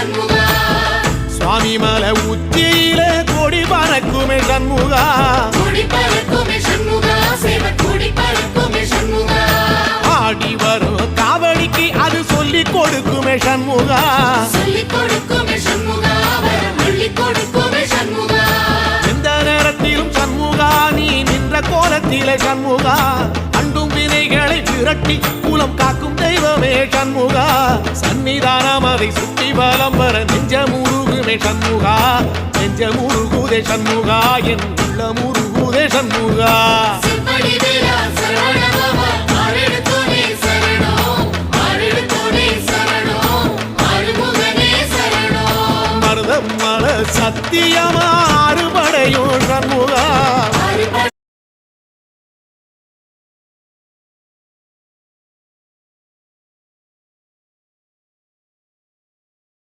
சண்முகா. சுவாமி மலை உச்சியிலே கொடி பறக்குமே சண்முகா. கொடி பறக்குமே சண்முகா. சேவ கொடி பறக்குமே சண்முகா. ஆடி வரும் காவடிக்கு அது சொல்லி கொடுக்குமே சண்முகா. எந்த நேரத்திலும் சண்முகா நீ நின்ற கோலத்திலே சண்முகா. அண்டும் வினைகளை விரட்டி குலம் காக்கும் தெய்வமே சண்முகா. சன்னிதானம் அதை சுற்றி பலம் வர நெஞ்ச முருகுமே சண்முகா நெஞ்ச முருகுதே சண்முகா. என் உள்ள முருகுதே சண்முகா செப்படி வேலா சரவணபவா